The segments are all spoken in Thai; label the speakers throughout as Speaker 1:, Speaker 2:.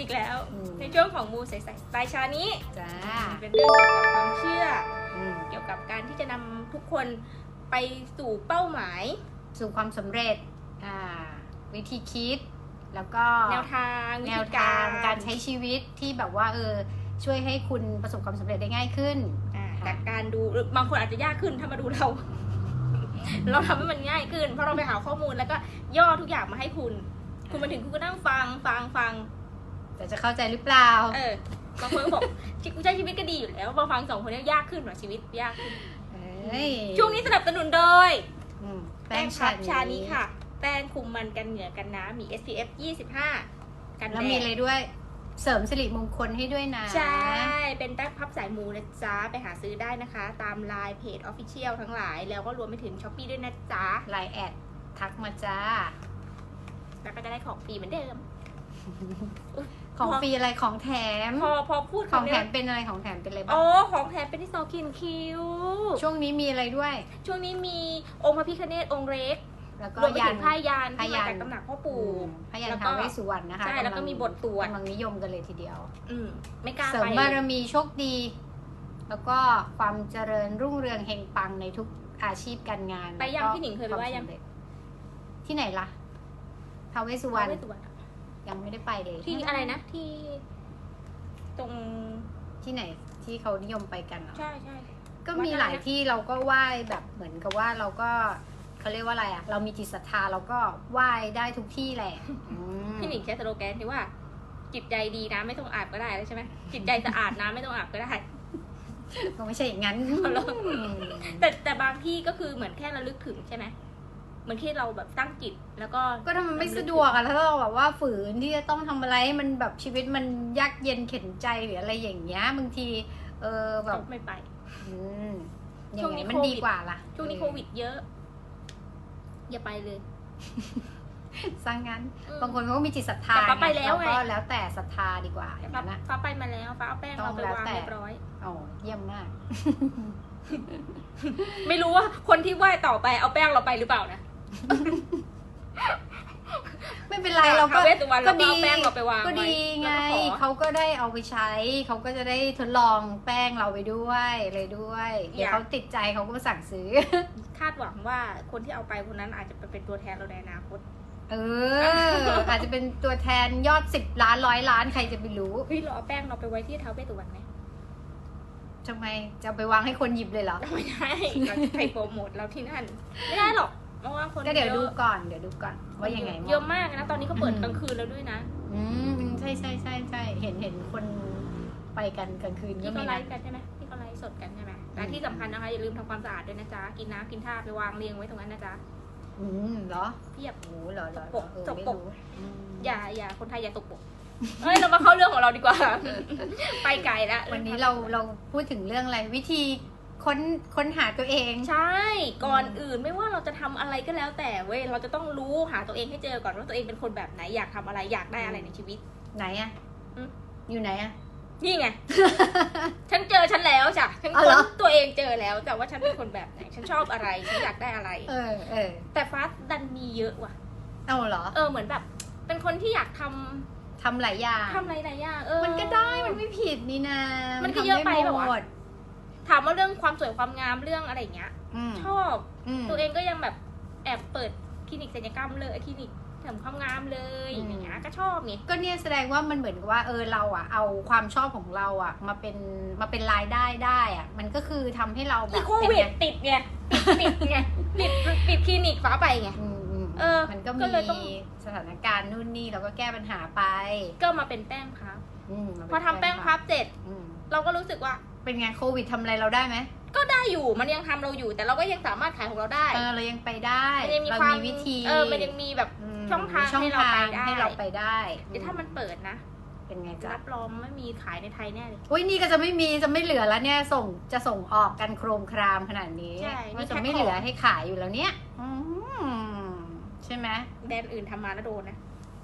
Speaker 1: อีกแล้ว
Speaker 2: อืม
Speaker 1: ในช่วงของมูใสๆปลายชานี้
Speaker 2: จ้า
Speaker 1: เป็นเรื่องเกี่ยวกับความเชื่อ
Speaker 2: อืม
Speaker 1: เกี่ยวกับการที่จะนำทุกคนไปสู่เป้าหมาย
Speaker 2: สู่ความสำเร็จอ่าวิธีคิด แล้วก็
Speaker 1: แนวทางวิ
Speaker 2: แน
Speaker 1: ธี
Speaker 2: วทางการใช้ชีวิตที่แบบว่าเออช่วยให้คุณประสบความสำเร็จได้ง่ายขึ้น
Speaker 1: อ่า
Speaker 2: ค่ะ
Speaker 1: จากการดูหรือบางคนอาจจะยากขึ้นถ้ามาดูเรา เราทำให้มันง่ายขึ้น เพราะเราไปหาข้อมูลแล้วก็ย่อทุกอย่างมาให้คุณ คุณมาถึงคุณก็นั่งฟังฟังฟัง
Speaker 2: แต่จะเข้าใจหรือเปล่า
Speaker 1: เออบางคนก็บอกชีวิตใช้ชีวิตก็ดีอยู่แล้วมาฟังสองคนนี้ยากขึ้นกว่าชีวิตยากขึ้น
Speaker 2: เอ้ย
Speaker 1: ช่วงนี้สนับสนุนโดย
Speaker 2: อืม
Speaker 1: แป้งพับชานี้ค่ะ แป้งคุมมันกันเหงื่อกันน้ำมี SPF 25 กัน
Speaker 2: แล้ว
Speaker 1: แด
Speaker 2: มี
Speaker 1: ด
Speaker 2: อะไรด้วย เสริมสิริมงคลให้ด้วยนะ
Speaker 1: ใช่ เป็นแป้งพับสายมูนะจ๊ะ ไปหาซื้อได้นะคะ ตามไลน์เพจออฟฟิเชียลทั้งหลาย แล้วก็รวมไปถึงช้อปปีด้วยนะจ๊ะ
Speaker 2: ไลน์แอดทักมาจ้า
Speaker 1: แล้วก็จะได้ของฟรีเหมือนเดิม
Speaker 2: ของฟรีอะไรของแถม
Speaker 1: พอพอพูด
Speaker 2: ของแถ
Speaker 1: คำ
Speaker 2: ม
Speaker 1: นี้
Speaker 2: เป็นอะไรของแถมเป็นอะไรบ้า
Speaker 1: อ๋
Speaker 2: ง
Speaker 1: อของแถมเป็นที่ซอคินคิว
Speaker 2: ช่วงนี้มีอะไรด้วย
Speaker 1: ช่วงนี้มีองค์พระพิคเนตองค์เล็ก
Speaker 2: แล้วก็
Speaker 1: รวมไป
Speaker 2: ยั
Speaker 1: ถึ
Speaker 2: น
Speaker 1: งผ้ายัน
Speaker 2: ผ้า
Speaker 1: ที่
Speaker 2: ยั
Speaker 1: มานจากตำหนักพ่อปู่
Speaker 2: พยัน
Speaker 1: แล้วก็
Speaker 2: ทาวเวสสุวรรณนะคะ
Speaker 1: ใช่ แล้วก็มีบทสวด
Speaker 2: กำลังนิยมกันเลยทีเดียว
Speaker 1: อืมไม่กล้า
Speaker 2: เสริม
Speaker 1: ไป
Speaker 2: บารมีโชคดี แล้วก็ความเจริญรุ่งเรืองเฮงปังในทุกอาชีพการงาน
Speaker 1: ไปยัง
Speaker 2: แล้วก็
Speaker 1: พี่หนิงเคยไปว่ายัง
Speaker 2: ความสำเร็จที่ไหนล่ะทาวเวสสุวรรณ ไม่ได้ไปเลย
Speaker 1: ที่อะไรนะที่ตรง
Speaker 2: ที่ไหนที่เขานิยมไปกันเหรอ
Speaker 1: ใช่ใช่
Speaker 2: ก็มี
Speaker 1: วัดอะไรนะ
Speaker 2: หลายที่เราก็ไหว้แบบเหมือนกับว่าเราก็เขาเรียกว่าอะไรอะเรามีจิตศรัทธาเราก็ไหว้ได้ทุกที่แหละอืม
Speaker 1: พี่หนิงใช้สโลแกนที่ว่า จิตใจดีนะไม่ต้องอาบก็ได้ใช่ไหมจิตใจสะอาดนะไม่ต้องอาบก็ได้
Speaker 2: ก็ไม่ใช่อย่างนั้น
Speaker 1: เอาเหรอ
Speaker 2: อืม
Speaker 1: แต่แต่บางที่ก็คือเหมือนแค่ระลึกถึงใช่ไหม เหมือนที่เราแบบตั้งจิตแล้วก็
Speaker 2: ก็ถ้ามันไม่สะดวกอะถ้าเราแบบว่าฝืนที่จะต้องทำอะไรให้มันแบบชีวิตมันยากเย็นเข็นใจหรืออะไรอย่างเงี้ยบางที เออแบ
Speaker 1: เรา
Speaker 2: บ
Speaker 1: ไม่ไป
Speaker 2: อืมอ
Speaker 1: ช่
Speaker 2: ย่าว
Speaker 1: ง
Speaker 2: ง
Speaker 1: นี้
Speaker 2: ไงมัน
Speaker 1: โควิด
Speaker 2: ดีกว่าล่ะ
Speaker 1: ช่วงนี้โควิดเยอะ อย่าไปเลย
Speaker 2: สร้างงั้น
Speaker 1: อืม
Speaker 2: บางคนเขาก็มีจิตศรัทธา
Speaker 1: แต่ป้าไปแล้วไง
Speaker 2: เราก็แล้วแต่ศรัทธาดีกว่าอย่าง
Speaker 1: ฟ้า
Speaker 2: นั้นนะ
Speaker 1: ฟ้าไปมาแล้วฟ้าเอาแป้ง
Speaker 2: ต้อ
Speaker 1: เรา
Speaker 2: ง
Speaker 1: ไป
Speaker 2: แล้ว
Speaker 1: วาง
Speaker 2: แต่
Speaker 1: เรียบร้อย
Speaker 2: อ๋อเยี่ยมมาก
Speaker 1: ไม่รู้ว่าคนที่ไหว้ต่อไปเอาแป้งเราไปหรือเปล่านะ
Speaker 2: ไม่เป็นไรเราก็
Speaker 1: ท้วเวสสุวรรณเราก็เอาแป้งเราไปวาง
Speaker 2: ก็
Speaker 1: ไว้
Speaker 2: ดีไง
Speaker 1: แล้วก็ขอ
Speaker 2: เขาก็ได้เอาไปใช้เขาก็จะได้ทดลองแป้งเราไปด้วยอะไรด้วย เดี๋ยวเขาติดใจเขาก็มาสั่งซื้อ
Speaker 1: คาดหวังว่าคนที่เอาไปคนนั้นอาจจะเป็นตัวแทนเราในอนาคต
Speaker 2: เออ อาจจะเป็นตัวแทนยอดสิบล้านร้อยล้านใครจะไปรู้
Speaker 1: เฮ้ยเราเอาแป้งเราไปไว้ที่ท้าวเวสสุวรรณไหม
Speaker 2: ทำไมจะเอาไปวางให้คนหยิบเลยเหรอ
Speaker 1: ไม่ได้เราจะไปโปรโมทเราที่นั่นไม่ได้หรอก เพราะว่าคน
Speaker 2: ก็เดี๋ยว
Speaker 1: อะ
Speaker 2: ดูก่อนเดี๋ยวดูก่อนว่ายังไง
Speaker 1: เยอะมากนะ ตอนนี้เขาเปิดกลางคืนแล้วด้วยนะ
Speaker 2: อืมใช่ใช่ใช่ใช่เห็นเห็นคนไปกันกลางคืนก็
Speaker 1: ที่
Speaker 2: มี
Speaker 1: เขาไล
Speaker 2: นะ
Speaker 1: ฟ์กันใช่ไหมที่เขาไลฟ์สดกันใช่ไหมแต่
Speaker 2: อืม
Speaker 1: ที่สำคัญนะคะอย่าลืมทำความสะอาดด้วยนะจ๊ะกินน้ำกินท่าไปวางเรียงไว้ตรงนั้นนะจ๊ะ
Speaker 2: อืมเหรอ
Speaker 1: เพียบ
Speaker 2: โอ้เหรอเหรอเหรอ
Speaker 1: สกปรก
Speaker 2: เออ
Speaker 1: สก
Speaker 2: ไม่
Speaker 1: ปรก
Speaker 2: รู้อืม
Speaker 1: อย่าอย่าคนไทยอย่าตกปรกเอ้ยเรามาเข้าเรื่องของเราดีกว่า ไปไกลแล้ว
Speaker 2: วันนี้เราเราพูดถึงเรื่องอะไรวิธี ค้นค้นหาตัวเอง
Speaker 1: ใช่ ก่อนอื่นไม่ว่าเราจะทำอะไรก็แล้วแต่เว้ย เราจะต้องรู้หาตัวเองให้เจอก่อนว่าตัวเองเป็นคนแบบไหนอยากทำอะไรอยากได้อะไรในชีวิต
Speaker 2: ไหนอะ
Speaker 1: อืม
Speaker 2: อยู่ไหนอะ
Speaker 1: นี่ไง ฉันเจอฉันแล้วจ้ะฉัน
Speaker 2: อ๋อ
Speaker 1: ค้
Speaker 2: เหร
Speaker 1: น
Speaker 2: อ
Speaker 1: ตัวเองเจอแล้วแต่ว่าฉันเป็นคนแบบไหน ฉันชอบอะไร ฉันอยากได้อะไร
Speaker 2: เออเออ
Speaker 1: แต่ฟาสดันมีเยอะว่ะ
Speaker 2: เอาเหรอ
Speaker 1: เออเหมือนแบบ เป็นคนที่อยากทำ
Speaker 2: ทำหลายอย่าง
Speaker 1: ทำอะไรหลายอย่างเออ
Speaker 2: มันก็ได้มันไม่ผิดนี่นะ
Speaker 1: มันก็เยอะไป
Speaker 2: ทำด้
Speaker 1: แบบว่า
Speaker 2: หมด
Speaker 1: ถามว่าเรื่องความสวยความงามเรื่องอะไรอย่างเงี้ย
Speaker 2: อืม
Speaker 1: ชอบ
Speaker 2: อืม
Speaker 1: ตัวเองก็ยังแบบแอบเปิดคลินิกศัลยกรรมเลยคลินิกเสริมความงามเลย
Speaker 2: อืม
Speaker 1: อย่างเงี้ยก็ชอบไง
Speaker 2: ก็เนี่ยแสดงว่ามันเหมือนกับว่าเออเราอะเอาความชอบของเราอะมาเป็นมาเป็นรายได้ได้อะมันก็คือทำให้เราแบ
Speaker 1: อี
Speaker 2: บ
Speaker 1: โค
Speaker 2: เป็น
Speaker 1: วิ
Speaker 2: ไง
Speaker 1: ดติดไงปิดปิดไงปิดปิดคลินิกฟ้าไปไง
Speaker 2: อืมอืม
Speaker 1: เออ
Speaker 2: มันก็
Speaker 1: ก็
Speaker 2: มี
Speaker 1: เลยต้อง
Speaker 2: สถานการณ์นู่นนี่เราก็แก้ปัญหาไป
Speaker 1: ก็มาเป็นแป้งพับ
Speaker 2: อืมมาเป็น
Speaker 1: พอทำแป้งพับเสร็จ
Speaker 2: อืม
Speaker 1: เราก็รู้สึกว่า
Speaker 2: เป็นไงโควิดทำอะไรเราได้ไหม
Speaker 1: ก็ได้อยู่มันยังทำเราอยู่ แต่เราก็ยังสามารถขายของเราได้
Speaker 2: เออเรายังไปได้
Speaker 1: มันยังมี
Speaker 2: เรา
Speaker 1: ความ
Speaker 2: มีวิธี
Speaker 1: เออมันยังมีแบบ
Speaker 2: ม
Speaker 1: ช่องทาง
Speaker 2: ช่อง
Speaker 1: ให้เรา
Speaker 2: ทาง
Speaker 1: ไปได้
Speaker 2: ให้เราไปได้
Speaker 1: เดี๋ยวถ้ามันเปิดนะ
Speaker 2: เป็นไงจ๊ะ
Speaker 1: รับรองไม่มีขายในไทยแน่เลย
Speaker 2: อุ้ยนี่ก็จะไม่มีจะไม่เหลือแล้วเนี่ยส่งจะส่งออกกันโครมครามขนาดนี้
Speaker 1: ใช่
Speaker 2: ว่า
Speaker 1: นี่
Speaker 2: จะ
Speaker 1: แพ็ค
Speaker 2: ไม่
Speaker 1: ของ
Speaker 2: เหลือให้ขายอยู่แล้วเนี่ยอืมใช่ไหม
Speaker 1: แบรนด์อื่นทำมาแล้วโดนนะ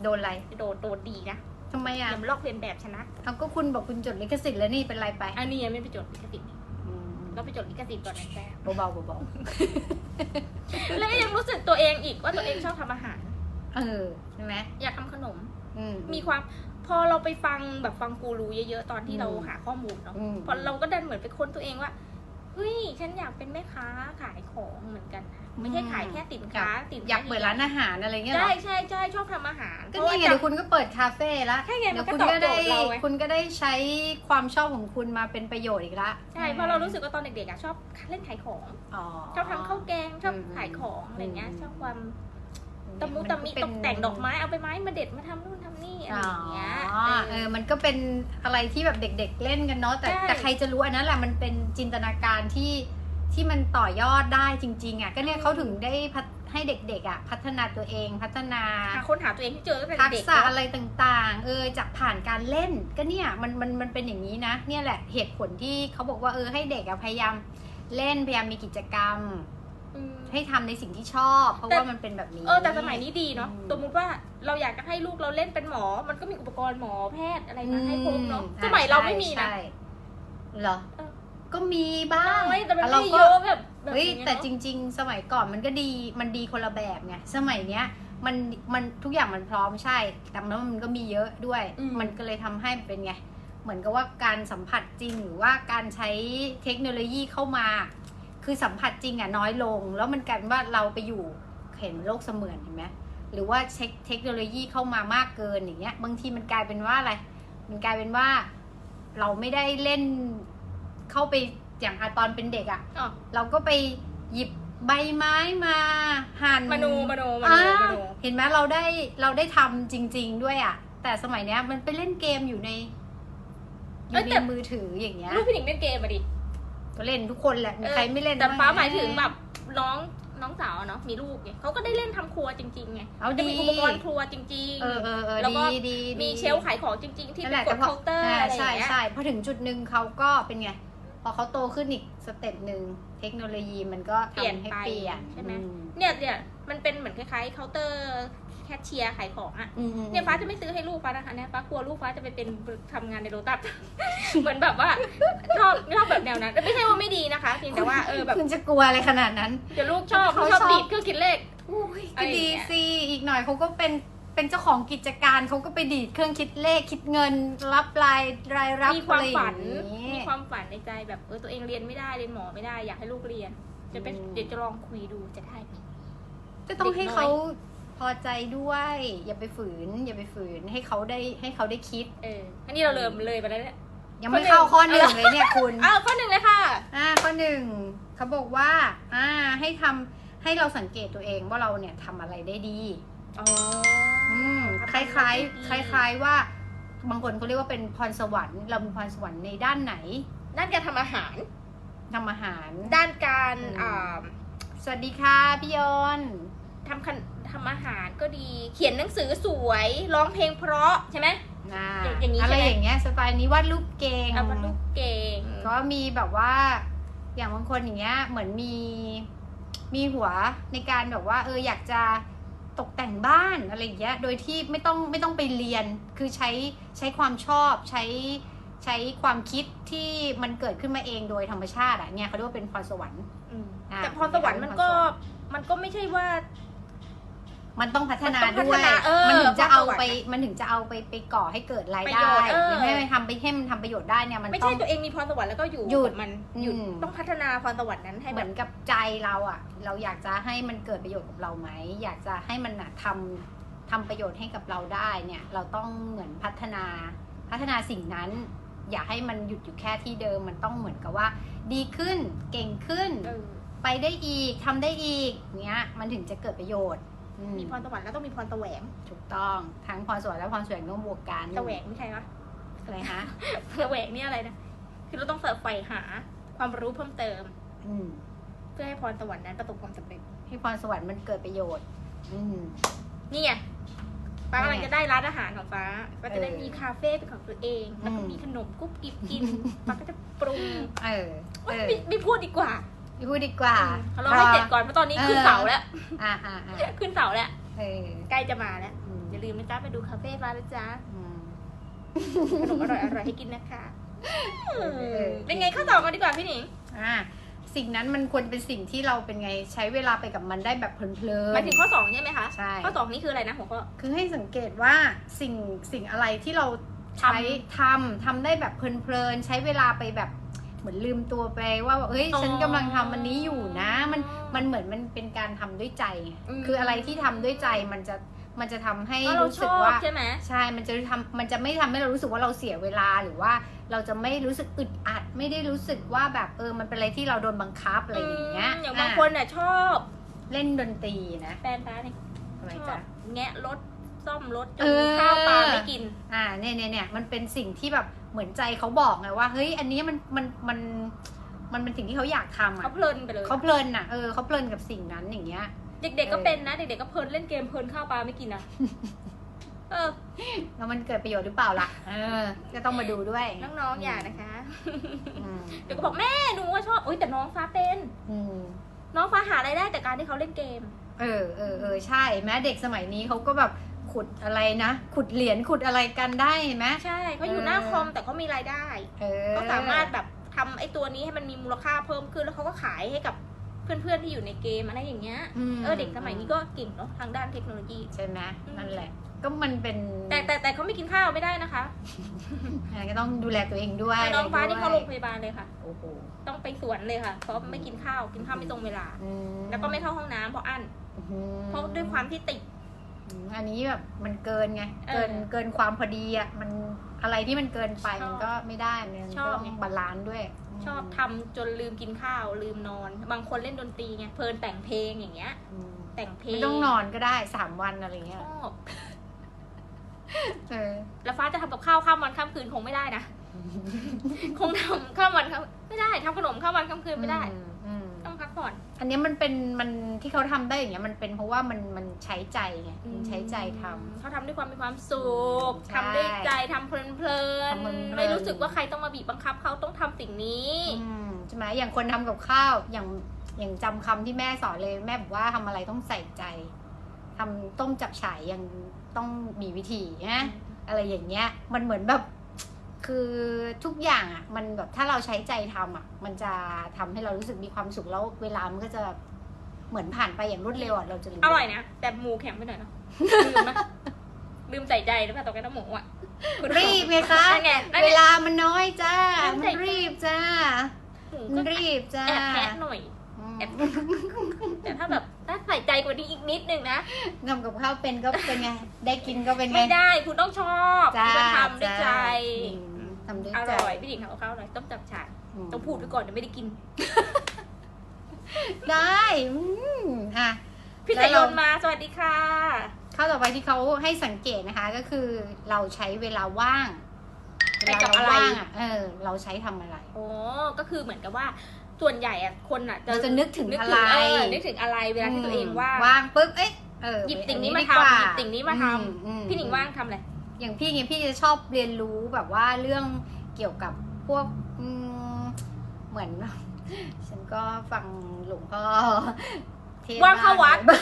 Speaker 2: โดนอะไร
Speaker 1: โดนโดนดีนะ
Speaker 2: ทำไม
Speaker 1: อ
Speaker 2: อะ
Speaker 1: ย่ามาลอกเลียนแบบชนะ
Speaker 2: เอาก็คุณบอกคุณจดลิขสิทธิ์แล้วนี่เป็นไรไป
Speaker 1: อันนี้ยังไม่ไปจดลิขสิทธิ์
Speaker 2: อืม
Speaker 1: เราไปจดลิขสิทธิ์ก่อนนะแซ่
Speaker 2: เบาๆเบา
Speaker 1: แล้วก็ยังรู้สึกตัวเองอีกว่าตัวเองชอบทำอาหาร
Speaker 2: ๆเออใช่ไหม
Speaker 1: อยากทำขนม
Speaker 2: อืม
Speaker 1: มีความพอเราไปฟังแบบฟังกูรูเยอะๆตอนที่
Speaker 2: อืม
Speaker 1: เราหาข้อมูลเนาะ
Speaker 2: อืม
Speaker 1: พอเราก็ดันเหมือนไปค้นตัวเองว่า เฮ้ยฉันอยากเป็นแม่ค้าขายของเหมือนกันนะไม่ใช่ขายแค่สินค้าสินค้
Speaker 2: อยากเปิดร้านอาหารอะไรเงี้ยเหร
Speaker 1: ใช่
Speaker 2: อ
Speaker 1: ใช่ใช่ชอบทำอาหาร
Speaker 2: ก็
Speaker 1: เพราะว่า
Speaker 2: นี่ไง
Speaker 1: จำ
Speaker 2: เดี๋ยวคุณก็เปิดคาเฟ่ละ
Speaker 1: ใช่ไง
Speaker 2: เดี๋
Speaker 1: มั
Speaker 2: ย
Speaker 1: น
Speaker 2: ว
Speaker 1: ก็
Speaker 2: คุณ
Speaker 1: ตอบ
Speaker 2: ก็
Speaker 1: โจ
Speaker 2: ได้
Speaker 1: ทย์เราไง
Speaker 2: คุณก็ได้ใช้ความชอบของคุณมาเป็นประโยชน์อีกละ
Speaker 1: ใช่เพราะเรารู้สึกว่าตอนเด็กๆอะชอบเล่นขายของ
Speaker 2: อ๋อ
Speaker 1: ชอบทำข้าวแกงชอบ
Speaker 2: อืม
Speaker 1: ขายของอะไรเงี้ย
Speaker 2: อืม
Speaker 1: ชอบความ ตะมุ
Speaker 2: น
Speaker 1: ตะมิ
Speaker 2: ก็เป็น
Speaker 1: ตกแต่งดอกไม้เอาไปไม้มาเด็ดมาทำนู่นทำนี่อะไร
Speaker 2: อ๋อ
Speaker 1: อย่างเงี้ย
Speaker 2: เออมันก็เป็นอะไรที่แบบเด็ก ๆ เล่นกันเนาะแต่
Speaker 1: ใช่
Speaker 2: แต่ใครจะรู้อันนั้นแหละมันเป็นจินตนาการที่ที่มันต่อยอดได้จริง ๆอะก็เนี่ยเขาถึงได้พัฒให้เด็กๆอะพัฒนาตัวเองพัฒนา
Speaker 1: หาค้นหาตัวเองที่เจอตั้งแต่
Speaker 2: ทัก
Speaker 1: เด็ก
Speaker 2: ษะ
Speaker 1: เน
Speaker 2: อะไรต่างๆ เออจากผ่านการเล่นก็เนี่ยมันมันมันเป็นอย่างนี้นะ เนี่ยแหละเหตุผลที่เขาบอกว่าเออให้เด็กอะพยายามเล่นพยายามมีกิจกรรม
Speaker 1: อืม
Speaker 2: ให้ทำในสิ่งที่ชอบ เพราะ
Speaker 1: แต่
Speaker 2: ว่ามันเป็นแบบนี้
Speaker 1: เออแต่สมัยนี้ดีเนาะ
Speaker 2: อืม
Speaker 1: สมมติว่าเราอยากจะให้ลูกเราเล่นเป็นหมอ มันก็มีอุปกรณ์หมอแพทย์อะไรมาให้ครบเนาะ
Speaker 2: อื
Speaker 1: สมัยเราไม่
Speaker 2: ใช่
Speaker 1: มีนะ
Speaker 2: ใช่เหรอ
Speaker 1: เออ
Speaker 2: ก็มีบ้าง
Speaker 1: น้อยแต่มัน
Speaker 2: เรา
Speaker 1: ไม่
Speaker 2: ก็
Speaker 1: เยอะแบบแบบ
Speaker 2: เฮ้ย
Speaker 1: อย่างงี้
Speaker 2: แต่
Speaker 1: เนอะ
Speaker 2: จริง ๆ สมัยก่อนมันก็ดีมันดีคนละแบบไงสมัยเนี้ยมันมันทุกอย่างมันพร้อมใช่แต่แล้วมันก็มีเยอะด้วย
Speaker 1: อืม
Speaker 2: มันก็เลยทำให้เป็นไง เหมือนกับว่าการสัมผัสจริงหรือว่าการใช้เทคโนโลยีเข้ามา คือสัมผัสจริงอะน้อยลง แล้วมันกลายเป็นว่าเราไปอยู่เห็นโลกเสมือนเห็นไหมหรือว่าเทคเทคโนโลยีเข้ามามากเกินอย่างเงี้ยบางทีมันกลายเป็นว่าอะไร มันกลายเป็นว่าเราไม่ได้เล่นเข้าไปอย่างอะตอนเป็นเด็กอะ
Speaker 1: อ๋อ
Speaker 2: เราก็ไปหยิบใบไม้มาหั่น
Speaker 1: มโนมโนมโน
Speaker 2: อ่าม
Speaker 1: โน
Speaker 2: เห็นไหมเราได้เราได้ทำจริง ๆ ด้วยอะแต่สมัยเนี้ยมันไปเล่นเกมอยู่ในอยู่ในมือถืออย่างเงี้ย
Speaker 1: ลูกพี่หนิงเล่นเกมมาดิ
Speaker 2: ก็เล่นทุกคนแหละมีใครไม่เล่น
Speaker 1: แต่
Speaker 2: บ้ง
Speaker 1: ฟ้าหมายถึงแบบน้องน้องสาวอะเนาะมีลูกไงเขาก็ได้เล่นทำครัวจริงๆไง
Speaker 2: เอา
Speaker 1: จะ
Speaker 2: ดี
Speaker 1: มีอุปกรณ์ครัวจริง
Speaker 2: เออเออเออ
Speaker 1: แล้วก็
Speaker 2: ดีดี
Speaker 1: ๆมี
Speaker 2: ดี
Speaker 1: เชลฟ์ขายของจริง ๆ ที่
Speaker 2: นั่น
Speaker 1: เป็
Speaker 2: แห
Speaker 1: น
Speaker 2: ละ
Speaker 1: ก
Speaker 2: แต่
Speaker 1: ด
Speaker 2: พอ
Speaker 1: เคาน์เตอร์
Speaker 2: อ่า
Speaker 1: อะไรอ
Speaker 2: ใช่
Speaker 1: ย่างเงี้ย
Speaker 2: ใช่พอถึงจุดหนึ่งเขาก็เป็นไงพอเขาโตขึ้นอีกสเต็ปหนึ่งเทคโนโลยีมันก็
Speaker 1: เปลี่ยน
Speaker 2: ทำให้
Speaker 1: ไป
Speaker 2: เปลี่ยน
Speaker 1: ใช่ไหม
Speaker 2: อื
Speaker 1: เนี่ยเนี่ยมันเป็นเหมือนคล้ายๆเคาน์เตอร์ แคชเชียร์ขายของอะ
Speaker 2: อืมอืม
Speaker 1: เนี่ยฟ้าจะไม่ซื้อให้ลูกฟ้านะคะเนี่ยฟ้ากลัวลูกฟ้าจะไปเป็นทำงานในโรตัสเหมือนแบบว่าชอบชอบแบบแนวนั้นไม่ใช่ว่าไม่ดีนะคะเพียงแต่ว่าเออแบบ
Speaker 2: คุณจะกลัวอะไรขนาดนั้น
Speaker 1: เดี๋ยวลูกชอบ
Speaker 2: เขา
Speaker 1: ชอบ
Speaker 2: ชอบ
Speaker 1: ดีดเครื่องคิดเลข
Speaker 2: อุ้ย
Speaker 1: อะไร
Speaker 2: ก็
Speaker 1: อย่าง
Speaker 2: ดี
Speaker 1: เงี้ย
Speaker 2: สิอีกหน่อยเขาก็เป็นเป็นเจ้าของกิจการเขาก็ไปดีดเครื่องคิดเลขคิดเงิน รับรายรายรับ
Speaker 1: มีความ
Speaker 2: อะไรอ
Speaker 1: ฝัน
Speaker 2: ย่างนี้
Speaker 1: มีความฝันในใจแบบเออตัวเองเรียนไม่ได้เรียนหมอไม่ได้อยากให้ลูกเรียน จะเป็น
Speaker 2: อืม
Speaker 1: เดี๋ยวจะลองคุยดูจะได้ไหม
Speaker 2: จะต้องให้
Speaker 1: เด็กน้อย
Speaker 2: เขา พอใจด้วย อย่าไปฝืน อย่าไปฝืนให้เขาได้ให้เขาได้คิด
Speaker 1: เอออันนี้เราเริ่มเลยไปแล้วเนี่ย
Speaker 2: ยังไม่เข้าข้อหนึ่งเลยเนี่ยคุณ
Speaker 1: อ้าวข้อหนึ่งเลยค่ะ
Speaker 2: อ่าข้อหนึ่งเขาบอกว่า อ่าให้ทำให้เราสังเกตตัวเองว่าเราเนี่ยทำอะไรได้ดี
Speaker 1: อ๋อ
Speaker 2: อืมคล้ายๆคล้ายๆว่าบางคนเขาเรียกว่าเป็นพรสวรรค์เรามีพรสวรรค์ในด้านไหน
Speaker 1: ด้านการทำอาหาร
Speaker 2: ทำอาหาร
Speaker 1: ด้านการ
Speaker 2: อืม
Speaker 1: อ่า
Speaker 2: สวัสดีค่ะพี่ยนต์
Speaker 1: ทำขน ทำอาหารก็ดี เขียนหนังสือสวย ร้องเพลงเพราะใช่ไหม
Speaker 2: อ่า
Speaker 1: อย่างนี้
Speaker 2: อะไร
Speaker 1: ใช่ไหม
Speaker 2: อย่างเงี้ยสไตล์นี้วาดรูปเก่ง
Speaker 1: เอาวาดรูปเก่ง
Speaker 2: ก็มีแบบว่าอย่างบางคนอย่างเงี้ยเหมือนมีมีหัวในการแบบว่า เอออยากจะตกแต่งบ้านอะไรอย่างเงี้ยโดยที่ไม่ต้องไม่ต้องไปเรียนคือใช้ใช้ความชอบใช้ใช้ความคิดที่มันเกิดขึ้นมาเองโดยธรรมชาติอะเนี่ยเขาเรียกว่าเป็นพรสวรรค์
Speaker 1: อืม
Speaker 2: อ่า
Speaker 1: แต่พรสวรรค์มันก็ มันก็ไม่ใช่ว่า
Speaker 2: มันต้องพัฒนา
Speaker 1: มันต้อง
Speaker 2: ด้วย
Speaker 1: พัฒนาเออ
Speaker 2: มันถึงจะเอา
Speaker 1: พรสวรรค์
Speaker 2: ไป มันถึงจะเอาไปไปก่อให้เกิดราย
Speaker 1: ประ
Speaker 2: ได้
Speaker 1: โยชน์เออ
Speaker 2: ให้มันทำไปให้มันทำประโยชน์ได้เนี่ยมัน
Speaker 1: ไม่
Speaker 2: ต้อ
Speaker 1: ใช่
Speaker 2: ง
Speaker 1: ตัวเองมีพรสวรรค์แล้วก็อยู่
Speaker 2: หยุด
Speaker 1: กับมันหยุด
Speaker 2: อืม
Speaker 1: ต้องพัฒนาพรสวรรค์นั้นให้
Speaker 2: เห
Speaker 1: แบ
Speaker 2: มือบนกับใจเราอะเราอยากจะให้มันเกิดประโยชน์กับเราไหม อยากจะให้มันอะทำทำประโยชน์ให้กับเราได้เนี่ย เราต้องเหมือนพัฒนาพัฒนาสิ่งนั้น อย่าให้มันหยุดอยู่แค่ที่เดิม มันต้องเหมือนกับว่า ดีขึ้นเก่งขึ้น
Speaker 1: เออ
Speaker 2: ไปได้อีกทำได้อีกเนี้ยมันถึงจะเกิดประโยชน์ อืม
Speaker 1: มีพรสวรรค์แล้วต้องมีพรแสวง
Speaker 2: ถูกต้องทั้งพรสวรรค์และพรแสวงต้องบวกกัน
Speaker 1: แสวงไม่ใช่ปะ
Speaker 2: อะไรฮะ
Speaker 1: แสวงนี่อะไรนะคือเราต้องเสิร์ฟไฟหาความรู้เพิ่มเติม
Speaker 2: อืม
Speaker 1: เพื่อให้พรสวรรค์นั้นประสบความสำเร็จ
Speaker 2: ให้พรสวรรค์มันเกิดประโยชน์ อืม
Speaker 1: นี่ไงฟ้า
Speaker 2: นี่ไง
Speaker 1: กำลังจะได้ร้านอาหารของฟ้าฟ้าจะได้
Speaker 2: เออ
Speaker 1: มีคาเฟ่เป็นของตัวเอง แล้วก็
Speaker 2: อืม
Speaker 1: มีขนมกุ๊บกิ๊บกินฟ้าก็จะปรุง
Speaker 2: เออ
Speaker 1: โอ๊ย
Speaker 2: เออ
Speaker 1: ไม่ไม่พูดดีกว่า
Speaker 2: พูดดีกว่า
Speaker 1: เราให้เสร็จก่อนเพราะตอนนี้ขึ้นเสาแล้ว
Speaker 2: อ่าอ่าอ่า
Speaker 1: ขึ้นเสาแล้ว
Speaker 2: เออ
Speaker 1: ใกล้จะมาแล้ว
Speaker 2: อืม
Speaker 1: อย่าลืมนะจ๊ะไปดูคาเฟ่ฟ้านะจ๊ะ
Speaker 2: อืม
Speaker 1: ขนมอร่อยอร่อยให้กินนะคะ
Speaker 2: เออ
Speaker 1: เป็นไงข้อต่อกันดีกว่าพี่หนิง
Speaker 2: อ่าสิ่งนั้นมันควรเป็นสิ่งที่เราเป็นไงใช้เวลาไปกับมันได้แบบเพลิน
Speaker 1: หมายถึงข้อสองใช่ไหมคะ
Speaker 2: ใช่
Speaker 1: ข้อสองนี่คืออะไรนะหัวข้อ
Speaker 2: ๆคือให้สังเกตว่าสิ่งสิ่งอะไรที่เราใช้ทำทำได้แบบเพลินๆใช้เวลาไปแบบ เหมือนลืมตัวไปว่าเฮ้ย
Speaker 1: อ๋อ
Speaker 2: ฉันกำลังทำอันนี้อยู่นะ มันมันเหมือนมันเป็นการทำด้วยใจไง
Speaker 1: อืม
Speaker 2: คืออะไรที่ทำด้วยใจมันจะมันจะทำให้
Speaker 1: เพราะเรา
Speaker 2: รู้
Speaker 1: ช
Speaker 2: สึก
Speaker 1: อบ
Speaker 2: ว่า
Speaker 1: ใช่ไหม
Speaker 2: ใช่ มันจะทำมันจะไม่ทำให้เรารู้สึกว่าเราเสียเวลาหรือว่าเราจะไม่รู้สึกอึดอัด ไม่ได้รู้สึกว่าแบบเออ มันเป็นอะไรที่เราโดนบังคับอะไรอย่างเงี้ย
Speaker 1: มอย่างบางคนเนี่ยชอบ
Speaker 2: เล่นดนตรีนะ
Speaker 1: แฟนฟ้าเนี่ย
Speaker 2: ทำไม
Speaker 1: ชอ
Speaker 2: จ๊ะ
Speaker 1: บแงะรถ ซ่อมรถจ
Speaker 2: เอนอ
Speaker 1: ข้าวปลาไม่กิน
Speaker 2: อ่าเนี่ยเนี่ยเนี่ยมันเป็นสิ่งที่แบบเหมือนใจเขาบอกไงว่าเฮ้ยอันนี้มันมันมันมันเป็นสิ่งที่เขาอยากทำ
Speaker 1: เขา
Speaker 2: อะ
Speaker 1: เพลินไปเลย
Speaker 2: เขาเพลินอะเออเขาเพลินกับสิ่งนั้นอย่างเงี้ย
Speaker 1: เด็กๆก็เป็นนะเด็กๆก็เพลินเล่นเกมเพลินข้าวปลาไม่กินนะเออ
Speaker 2: แล้วมันเกิดประโยชน์หรือเปล่าล่ะ เออ ก็ต้องมาดูด้วย
Speaker 1: น้องๆ อย่านะคะ
Speaker 2: อืม
Speaker 1: เดี๋ยวก็บอกแม่หนูว่าชอบโอ้ยแต่น้องฟ้าเป็น
Speaker 2: อืม
Speaker 1: น้องฟ้าหารายได้แต่การที่เขาเล่นเกม
Speaker 2: เออเออเออใช่ แม้เด็กสมัยนี้เขาก็แบบ ขุดอะไรนะ ขุดเหรียญขุดอะไรกันได้เห็นไหม
Speaker 1: ใช่เขาอยู่หน้าคอมแต่เขามีรายได้
Speaker 2: เออ
Speaker 1: ก็สามารถแบบทำไอ้ตัวนี้ให้มันมีมูลค่าเพิ่มขึ้นแล้วเขาก็ขายให้กับเพื่อนๆที่อยู่ในเกมอะไรอย่างเงี้ย
Speaker 2: ม
Speaker 1: เออเด็กสมัยนี้ก็เก่งเนาะทางด้านเทคโนโลยี
Speaker 2: ใช่ไหม
Speaker 1: อืม
Speaker 2: นั่นแหละ ก็มันเป็น
Speaker 1: แต่แต่แต่เขาไม่กินข้าวไม่ได้นะคะ
Speaker 2: อะก็ต้องดูแลตัวเองด้วย
Speaker 1: แต่น้องฟ้าที่เข้าะโร
Speaker 2: ได้วย
Speaker 1: งพยาบาลเลยค่ะ
Speaker 2: โอ้โห
Speaker 1: ต้องไปสวนเลยค่ะเพราะไม่กินข้าวกินข้าวไม่ตรงเวลา
Speaker 2: อื
Speaker 1: แล้วก็ไม่เข้าห้องน้ำเพราะอั้น
Speaker 2: อืม
Speaker 1: เพราะด้วยความที่ติด
Speaker 2: อืมอันนี้แบบมันเกินไง
Speaker 1: เออ
Speaker 2: เกินเกินความพอดีอะมันอะไรที่มันเกินไป
Speaker 1: ชอบ
Speaker 2: มันก็ไม่ได้มัน
Speaker 1: ชอบ
Speaker 2: ก็ต้อง
Speaker 1: ไง
Speaker 2: บาลานซ์ด้วย
Speaker 1: ชอบทำจนลืมกินข้าวลืมนอน บางคนเล่นดนตรีไงเพลินแต่งเพลงอย่างเงี้ย
Speaker 2: อืม
Speaker 1: แต่งเพลง
Speaker 2: ไม่ต้องนอนก็ได้สามวันอะไรเงี้
Speaker 1: ช
Speaker 2: ย
Speaker 1: อบ
Speaker 2: เออ
Speaker 1: แล้วฟ้าจะทำกับข้าวข้ามวันข้ามคืนคงไม่ได้นะ คงทำข้ามวันข้ามไม่ได้ทำขนมข้ามวันข้ามคืนไม่ได้
Speaker 2: อืมอืม
Speaker 1: ต้องพั กผ่อน
Speaker 2: อันเนี้ยมันเป็นมันที่เขาทำได้อย่างเงี้ยมันเป็นเพราะว่ามันมันใช้ใจไงมันใช้ใจทำ
Speaker 1: เขาทำด้วยความมีความสุข
Speaker 2: ใช่
Speaker 1: ทำด้วยใจทำเพลินเพลิน
Speaker 2: ทำเพลินๆ
Speaker 1: ไม่รู้สึกว่าใครต้องมาบีบบังคับเขาต้องทำสิ่งนี้
Speaker 2: อืมใช่ไหมอย่างคนทำกับข้าวอย่างอย่างจำคำที่แม่สอนเลยแม่บอกว่าทำอะไรต้องใส่ใจทำต้มจับฉ่ายยังต้องมีวิธีนะอะไรอย่างเงี้ย มันเหมือนแบบ คือทุกอย่างอะมันแบบถ้าเราใช้ใจทำอะ มันจะทำให้เรารู้สึกมีความสุขแล้วเวลามันก็จะเหมือนผ่านไปอย่างรวดเร็วอะเราจะลืม
Speaker 1: อร่อยนะแต่หมูแข็งไปหน่อยเนาะลืมนะลืมใส่ใจแล้วแบบตอนแกน้ำหมูอะคุณ
Speaker 2: รีบไงคะ
Speaker 1: นั่นไงนั่น
Speaker 2: เว
Speaker 1: ไง
Speaker 2: ลามันน้อยจ้า
Speaker 1: ลืม
Speaker 2: มั
Speaker 1: ใส่
Speaker 2: นรีบจ้า
Speaker 1: หมู
Speaker 2: มั
Speaker 1: ก็
Speaker 2: นรีบจ้า
Speaker 1: แอบแพะหน่อย
Speaker 2: อืม
Speaker 1: แอบแต่ถ้าแบบถ้าใส่ใจกว่านี้อีกนิดนึงนะ
Speaker 2: ทำกับข้าวเป็นก็เป็นไง ได้กินก็เป็นไง
Speaker 1: ไม่ได้ คุณต้องชอบ
Speaker 2: จ้า
Speaker 1: คุณทำด้วยใจ
Speaker 2: อืม ทำด้วย
Speaker 1: อ
Speaker 2: ใจ
Speaker 1: ร่อยพี่หญิงทำกับข้าวอร่อยต้มจับฉ่าย
Speaker 2: ม
Speaker 1: ต้องพูดไว้ก่อนเดี๋ยวไม่ได้กิน
Speaker 2: ได้อืมอะ
Speaker 1: พี่
Speaker 2: แล้
Speaker 1: สายว
Speaker 2: เรา
Speaker 1: ยนมาสวัสดีค่ะ
Speaker 2: ข้าวต่อไปที่เขาให้สังเกตนะคะ ก็คือเราใช้เวลาว่าง
Speaker 1: ไป
Speaker 2: เวลา
Speaker 1: กับ
Speaker 2: เรา
Speaker 1: อะไร
Speaker 2: ว่างอะเออ เราใช้ทำอะไร
Speaker 1: โอ้ก็คือเหมือนกับว่าส่วนใหญ่อะคนอะ
Speaker 2: เราจะนึกถึง
Speaker 1: นึก
Speaker 2: อะไร
Speaker 1: ถึงเออนึกถึงอะไรเวลาที่ตัวเองว่าง
Speaker 2: ว่างปุ๊บเอ๊ะเออ
Speaker 1: หยิบสิ่งนี้
Speaker 2: อั
Speaker 1: มา
Speaker 2: ดีกว่
Speaker 1: ทำหยิบสิ่งนี้มาท
Speaker 2: อือืมำ
Speaker 1: พี่หนิงว่างทำอะไร
Speaker 2: อย่างพี่ไงพี่จะชอบเรียนรู้แบบว่าเรื่องเกี่ยวกับพวกอืมเหมือน ฉันก็ฟังหลวงพ่อเทศน์
Speaker 1: ว่างเข้าวัด
Speaker 2: บ้ง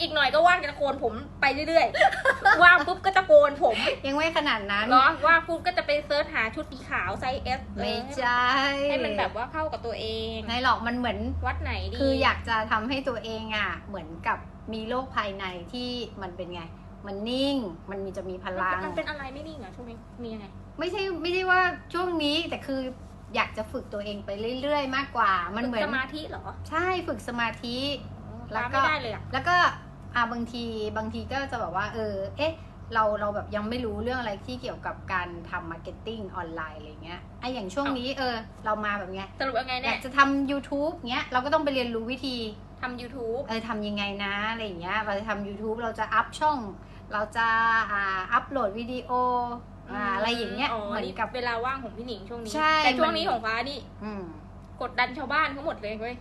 Speaker 1: อีกหน่อยก็ว่างจะโกนผมไปเรื่อยๆ ว่างปุ๊บก็จะโกนผม
Speaker 2: ยังไม่ขนาดนั้น
Speaker 1: เนาะว่างปุ๊บก็จะไปเซิร์ชหาชุดสีขาวไซส์เอส
Speaker 2: ไม่ใช่
Speaker 1: ให้มันแบบว่าเข้ากับตัวเอง
Speaker 2: ไม่หรอกมันเหมือน
Speaker 1: วัดไหนดี
Speaker 2: คืออยากจะทำให้ตัวเองอะ เหมือนกับมีโลกภายในที่มันเป็นไง มันนิ่ง มันมีจะมีพลัง
Speaker 1: มันเป็นอะไรไม่นิ่งอะช่วงนี้มียังไง
Speaker 2: ไม่ใช่ไม่ใช่ว่าช่วงนี้แต่คืออยากจะฝึกตัวเองไปเรื่อย ๆ มากกว่า มันเหมือน
Speaker 1: สมาธิเหรอ
Speaker 2: ใช่ฝึกสมาธิ แล้วก็
Speaker 1: ตามไม่ได้เลยอะ
Speaker 2: แล้วก็อ่าบางทีบางทีก็จะแบบว่า เออ เอ๊ะ เราเราแบบยังไม่รู้เรื่องอะไรที่เกี่ยวกับการทำมาร์เก็ตติ้งออนไลน์อะไรเงี้ยไอะอย่างช่วงนี้เออ เรามาแบบไง
Speaker 1: สรุปยังไง
Speaker 2: อ
Speaker 1: เนี่ยา
Speaker 2: ยกจะทำ YouTube เงี้ยเราก็ต้องไปเรียนรู้วิธี
Speaker 1: ทำ YouTube
Speaker 2: เออทำยังไงนะอะไรอย่างเงี้ยเราจะทำ YouTube เราจะอัพช่อง เราจะอ่าอัพโหลดวิดีโออ่าอะไรอย่างเงี้ยเหมือนกับ
Speaker 1: เวลาว่างของพี่หนิงช่วงนี้
Speaker 2: ใช่
Speaker 1: แต่ช่วง
Speaker 2: มัน
Speaker 1: นี้ของฟ้านี่
Speaker 2: อืม
Speaker 1: กดดันชาวบ้านเขาหมดเลยเว้ย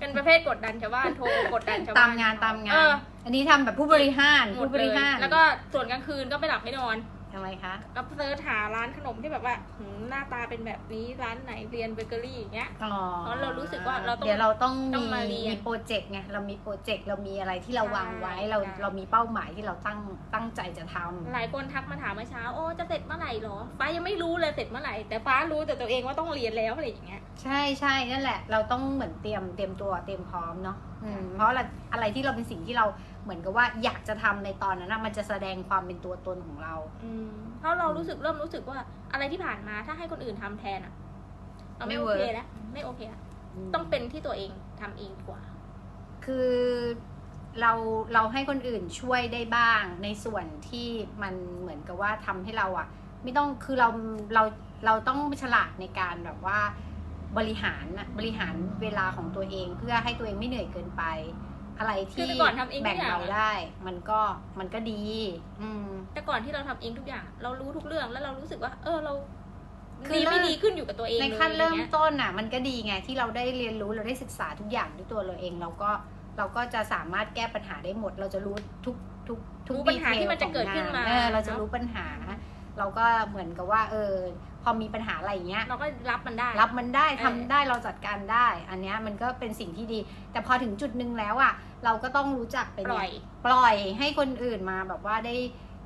Speaker 1: เป็นประเภทกดดันชาวบ้านโทรกดดันชาวบ้าน
Speaker 2: ตามงานตามงา
Speaker 1: เอนอ
Speaker 2: อันนี้ทำแบบผู้บริหาร
Speaker 1: หม
Speaker 2: ผู้
Speaker 1: ด
Speaker 2: บ
Speaker 1: เล
Speaker 2: ริ
Speaker 1: ย
Speaker 2: หาร
Speaker 1: แล้วก็ส่วนกลางคืนก็ไม่หลับไม่นอน
Speaker 2: ทำไมคะ
Speaker 1: กับเซิร์ชหาร้านขนมที่แบบว่าหืมหน้าตาเป็นแบบนี้ร้านไหนเรียนเบเกอรี่อย่างเงี้ย
Speaker 2: อ๋อ
Speaker 1: เพราะเรารู้สึกว่าเราต้อง
Speaker 2: เดี๋ยวเราต้อง
Speaker 1: ต้อ
Speaker 2: มี
Speaker 1: งมาเรียน
Speaker 2: มีโปรเจกต์ไงเรามีโปรเจกต์เรามีอะไรที่เรา
Speaker 1: ใช่
Speaker 2: วางไว้เรา
Speaker 1: ใช่
Speaker 2: เรามีเป้าหมายที่เราตั้งตั้งใจจะทำ
Speaker 1: หลายคนทักมาถามเมื่อเช้า โอ้จะเสร็จเมื่อไหร่หรอ ฟ้ายังไม่รู้เลยเสร็จเมื่อไหร่ แต่ฟ้ารู้แต่ตัวเองว่าต้องเรียนแล้วอะไรอย่างเงี้ย
Speaker 2: ใช่ใช่นั่นแหละ เราต้องเหมือนเตรียมเตรียมตัวเตรียมพร้อมเนาะอืมเพราะอะไรอะไรที่เราเป็นสิ่งที่เรา เหมือนกับว่าอยากจะทำในตอนนั้นนะมันจะแสดงความเป็นตัวตนของเรา
Speaker 1: อืมเพราะเรารู้สึกเริ่มรู้สึกว่าอะไรที่ผ่านมาถ้าให้คนอื่นทำแทนอะเราไม่
Speaker 2: ไม่
Speaker 1: โอ
Speaker 2: เวิร์
Speaker 1: เค
Speaker 2: ก
Speaker 1: แล้วไม่โอเคแล้วต้องเป็นที่ตัวเองทำเองดีกว่า
Speaker 2: คือเราเราให้คนอื่นช่วยได้บ้างในส่วนที่มันเหมือนกับว่าทำให้เราอะไม่ต้องคือเราเราเราต้องฉลาดในการแบบว่าบริหารน่ะบริหารเวลาของตัวเองเพื่อให้ตัวเองไม่เหนื่อยเกินไป อะไร
Speaker 1: คือ
Speaker 2: ที่
Speaker 1: แต่ก่อนทำเองทุ
Speaker 2: แบ่
Speaker 1: ก
Speaker 2: ง
Speaker 1: อย่าง
Speaker 2: เรา
Speaker 1: อะ
Speaker 2: ได้ มันก็มันก็ดี อืม
Speaker 1: แต่ก่อนที่เราทำเองทุกอย่าง เรารู้ทุกเรื่องแล้วเรารู้สึกว่า เออเรา
Speaker 2: คือ
Speaker 1: ดีไม่
Speaker 2: เริ่ม
Speaker 1: ดีขึ้นอยู่กับตัวเอง
Speaker 2: ใน
Speaker 1: เลย
Speaker 2: ขั้นเริ่ม
Speaker 1: อะไรงี้ย
Speaker 2: ต้นอะ มันก็ดีไงที่เราได้เรียนรู้เราได้ศึกษาทุกอย่างด้วยตัวเราเอง เราก็เราก็จะสามารถแก้ปัญหาได้หมด เราจะรู้ทุกทุกทุก
Speaker 1: รู้ปัญหาที่มันจะเกิดขึ้นมา
Speaker 2: เออเราจะรู้ปัญหา เราก็เหมือนกับว่าเออพอมีปัญหาอะไรอย่างเงี้ย
Speaker 1: เราก็รับมันได้
Speaker 2: รับมันได้
Speaker 1: เออ
Speaker 2: ทำได้เราจัดการได้ อันเนี้ยมันก็เป็นสิ่งที่ดี แต่พอถึงจุดหนึ่งแล้วอะ เราก็ต้องรู้จักเป็น
Speaker 1: ปล่อย
Speaker 2: ปล่อยให้คนอื่นมาแบบว่าได้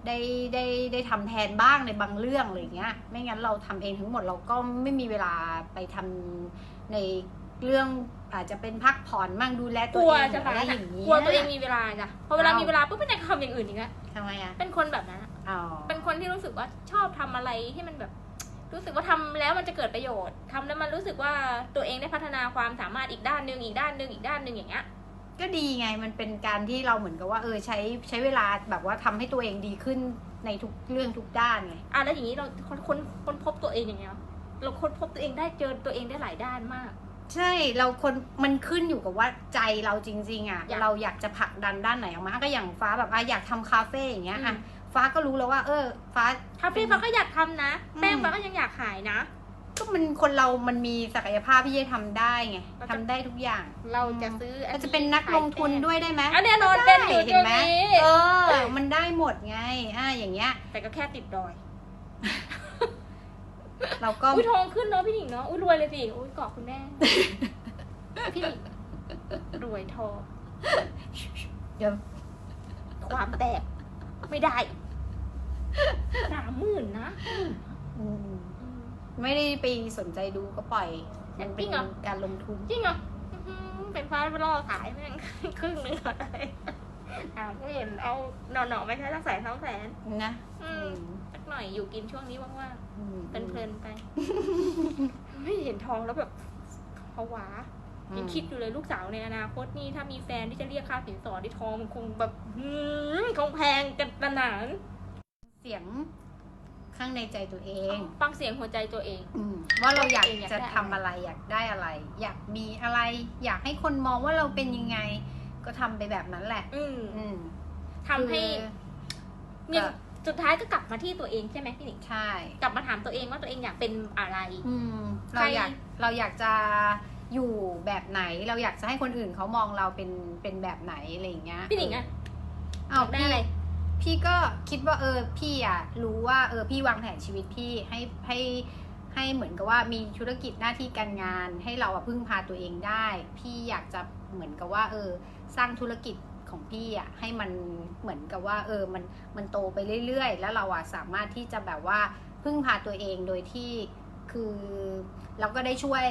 Speaker 2: ได้ได้ได้ทำแทนบ้างในบางเรื่องอะไรอย่างเงี้ย ไม่งั้นเราทำเองทั้งหมดเราก็ไม่มีเวลาไปทำในเรื่องอาจจะเป็นพักผ่อนมั่งดูแล
Speaker 1: ก
Speaker 2: ตัว
Speaker 1: ลัว
Speaker 2: เอง
Speaker 1: จะ
Speaker 2: อะไร
Speaker 1: ฟ้า
Speaker 2: อย่างนี้
Speaker 1: กลัวตัวเองมีเวลาจ้ะพอเวลา
Speaker 2: อ้าว
Speaker 1: มีเวลาปุ๊บไม่ได้ทำอย่างอื่นอีกแล้ว
Speaker 2: ทำไมอะ
Speaker 1: เป็นคนแบบนั้นอะ
Speaker 2: อ๋อ
Speaker 1: เป็นคนที่รู้สึกว่าชอบทำอะไรที่มันแบบรู้สึกว่าทำแล้วมันจะเกิดประโยชน์ทำแล้วมันรู้สึกว่าตัวเองได้พัฒนาความสามารถอีกด้านหนึ่งอีกด้านหนึ่งอีกด้านหนึ่งอย่างเงี้ย
Speaker 2: ก็ดีไงมันเป็นการที่เราเหมือนกับว่าเออใช้ใช้เวลาแบบว่าทำให้ตัวเองดีขึ้นในทุกเรื่องทุกด้านไง
Speaker 1: อะแล้วอย่างนี้เราคนคนคนพบตัวเองอย่างเงี้ยเราค้นพบตัวเองได้เจอตัวเองได้หลายด้านมาก
Speaker 2: ใช่เราคนมันขึ้นอยู่กับว่าใจเราจริง ๆอะ
Speaker 1: อยาก
Speaker 2: เราอยากจะผลักดันด้านไหนออกมาก็อย่างฟ้าแบบอะอยากทำคาเฟ่อย่างเงี้ย
Speaker 1: อืม
Speaker 2: อะ ฟ้าก็รู้แล้วว่า เออ ฟ้า
Speaker 1: คาเฟ่ฟ้าก็อยากทำนะ
Speaker 2: อืม
Speaker 1: แป้งฟ้าก็ยังอยากขายนะ
Speaker 2: ก็มันคนเรามันมีศักยภาพที่จะทำได้ไง
Speaker 1: เราจะ
Speaker 2: ทำได้ทุกอย่าง
Speaker 1: เราจะซื้ออั
Speaker 2: เราจะเป็นนักลงทุนด้วยได้ไหม
Speaker 1: อันแน่นอนเป็นอยู่
Speaker 2: เห็
Speaker 1: ตร
Speaker 2: น
Speaker 1: ง
Speaker 2: ไหม
Speaker 1: นี้
Speaker 2: เออ มันได้หมดไง อ่าอย่างเงี้ย
Speaker 1: แต่ก็แค่ติดดอย
Speaker 2: เราก็
Speaker 1: อุ้ยทองขึ้นเนาะพี่หนิงเนาะ อุ้ยรวยเลยสิ อุ้ยเกาะคุณแม่ พี่หนิงรวยทอง
Speaker 2: เดี๋ยว
Speaker 1: ความแตก ไม่ได้ สามหมื่นนะ
Speaker 2: อืม
Speaker 1: อืม
Speaker 2: ไม่ได้ไปสนใจดูก็ปล่อย
Speaker 1: จริ
Speaker 2: มัน
Speaker 1: ง
Speaker 2: เป็น
Speaker 1: เหรอ
Speaker 2: การลงทุน
Speaker 1: จริงเหรออื้อหือเป็นฟ้าไปล่อขายแม่ง ครึ่งหนึงก่อนเลยอ่าไม่เห็นเอาหน่อๆไม่ใช่สักแสนสองแสน
Speaker 2: นะ
Speaker 1: อืมสักหน่อยอยู่กินช่วงนี้ว่าง
Speaker 2: อืม
Speaker 1: ๆเพลินๆไป ไม่เห็นทองแล้วแบบผวา ยังคิดอยู่เลยลูกสาวในอนาคตนี่ถ้ามีแฟนที่จะเรียกค่าสินสอดที่ทองมันคงแบบหืมคงแพงกันขนาด
Speaker 2: เสียงข้างในใจตัวเอง
Speaker 1: ฟังเสียงหัวใจตัวเอง
Speaker 2: อืมว่าเราอยาก
Speaker 1: เองอยาก
Speaker 2: จะ
Speaker 1: ได้
Speaker 2: ทำอะไรอยากได้อะไร อยากมีอะไร อยากให้คนมองว่าเราเป็นยังไง ก็ทำไปแบบนั้นแหละ
Speaker 1: อืม
Speaker 2: อืม
Speaker 1: ทำให้
Speaker 2: คือ
Speaker 1: เนี่ย
Speaker 2: ก็
Speaker 1: สุดท้ายก็กลับมาที่ตัวเองใช่ไหมพี่หนิง
Speaker 2: ใช่
Speaker 1: กลับมาถามตัวเองว่าตัวเองอยากเป็นอะไร
Speaker 2: อืม
Speaker 1: ใคร
Speaker 2: เราอยากเราอยากจะอยู่แบบไหน เราอยากจะให้คนอื่นเขามองเราเป็นเป็นแบบไหนอะไรอย่างเงี้ย
Speaker 1: พี่หนิงอะ
Speaker 2: อ้าว
Speaker 1: ได้
Speaker 2: พี่
Speaker 1: อะไร
Speaker 2: พี่ก็คิดว่าเออพี่อะรู้ว่าเออพี่วางแผนชีวิตพี่ให้ให้ให้เหมือนกับว่ามีธุรกิจหน้าที่การงาน ให้เราอะพึ่งพาตัวเองได้ พี่อยากจะเหมือนกับว่า เออ สร้างธุรกิจของพี่อะให้มันเหมือนกับว่า เออมันมันโตไปเรื่อยๆ แล้วเราอะสามารถที่จะแบบว่าพึ่งพาตัวเองโดยที่คือเราก็ได้ช่วย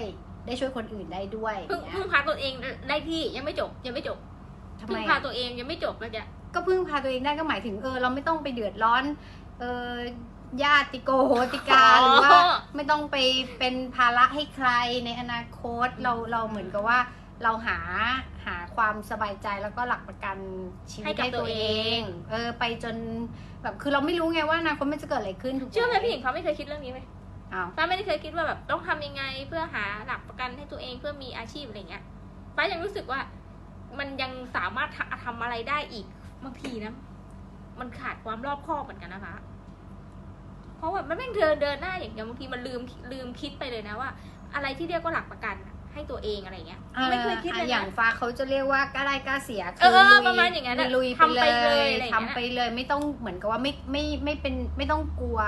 Speaker 2: ได้ช่วยคนอื่นได้ด้วย
Speaker 1: เพิ่ง
Speaker 2: อย่าง
Speaker 1: เพิ่
Speaker 2: เงี้
Speaker 1: ง
Speaker 2: ย
Speaker 1: พาตัวเองได้ที่ยังไม่จบยังไม่จบ
Speaker 2: ทำ
Speaker 1: เพิ่
Speaker 2: ไม
Speaker 1: งพา
Speaker 2: อะ
Speaker 1: ตัวเองยังไม่จบแล้วจะ
Speaker 2: ก็พึ่งพาตัวเองได้ก็หมายถึงเออเราไม่ต้องไปเดือดร้อน เออญาติโกโหติกาหรือว่าไม่ต้องไปเป็นภาระให้ใครในอนาคตเราเราเหมือนกับว่า เราหาหาความสบายใจแล้วก็หลักประกันชีวิตให้ตัวเอง เออไปจนแบบคือเราไม่รู้ไงว่าอนาคตมันจะเกิดอะไรขึ้นถูกไหม
Speaker 1: เชื่อไหมพี่หญิงเขาไม่เคยคิดเรื่องนี้ไหม
Speaker 2: อ้าว
Speaker 1: ฟ้าไม่ได้เคยคิดว่าแบบต้องทำยังไงเพื่อหาหลักประกันให้ตัวเองเพื่อมีอาชีพอะไรเงี้ยฟ้ายังรู้สึกว่ามันยังสามารถทำทำอะไรได้อีก บางทีนะ มันขาดความรอบคอบเหมือนกันนะคะเพราะว่ามันไม่งเดินเดินหน้าอย่างเดียวบางทีมันลืมลืมคิดไปเลยนะว่า อะไรที่เรียกว่าหลักประกันอะให้ตัวเองอะไรเงี้ย
Speaker 2: อ่า
Speaker 1: ไม่เคยคิดเลย
Speaker 2: อะอย่าง
Speaker 1: นะ
Speaker 2: ฟ้าเขาจะเรียกว่ากล้าได้กล้าเสีย
Speaker 1: เออเออ
Speaker 2: ลุ
Speaker 1: ประมาณอย่างนั้นอะ
Speaker 2: ลุย
Speaker 1: ทำ
Speaker 2: ไป
Speaker 1: ไป
Speaker 2: เล
Speaker 1: เลย
Speaker 2: ย
Speaker 1: อะไรอย่างเงี้ย
Speaker 2: ทำไปเลยไม่ต้องเหมือนกับว่าไม่ไม่ไม่เป็นไม่ต้องกลัว